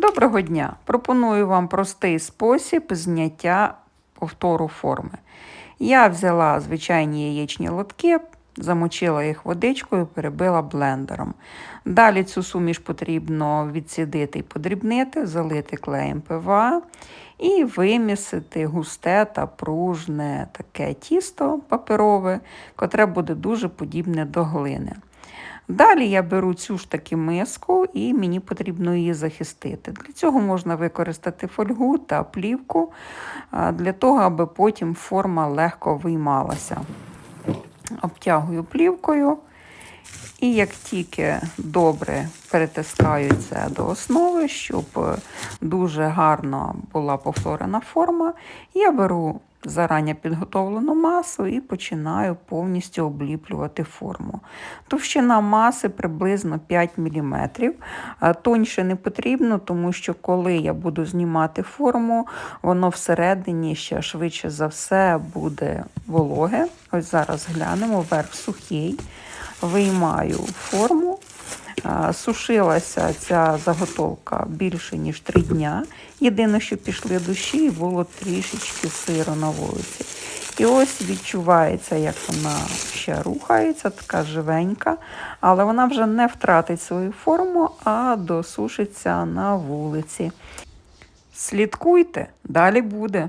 Доброго дня! Пропоную вам простий спосіб зняття повтору форми. Я взяла звичайні яєчні лотки, замочила їх водичкою, перебила блендером. Далі цю суміш потрібно відсідити і подрібнити, залити клеєм ПВА і вимісити густе та пружне таке тісто паперове, котре буде дуже подібне до глини. Далі я беру цю ж таки миску і мені потрібно її захистити. Для цього можна використати фольгу та плівку, для того, аби потім форма легко виймалася. Обтягую плівкою. І як тільки добре перетискаю це до основи, щоб дуже гарно була повторена форма, я беру зарані підготовлену масу і починаю повністю обліплювати форму. Товщина маси приблизно 5 мм. Тоньше не потрібно, тому що коли я буду знімати форму, воно всередині ще швидше за все буде вологе. Ось зараз глянемо, верх сухий виймаю форму. Сушилася ця заготовка більше, ніж три дня. Єдине, що пішли душі, було трішечки сиру на вулиці. І ось відчувається, як вона ще рухається, така живенька, але вона вже не втратить свою форму, а досушиться на вулиці. Слідкуйте, далі буде.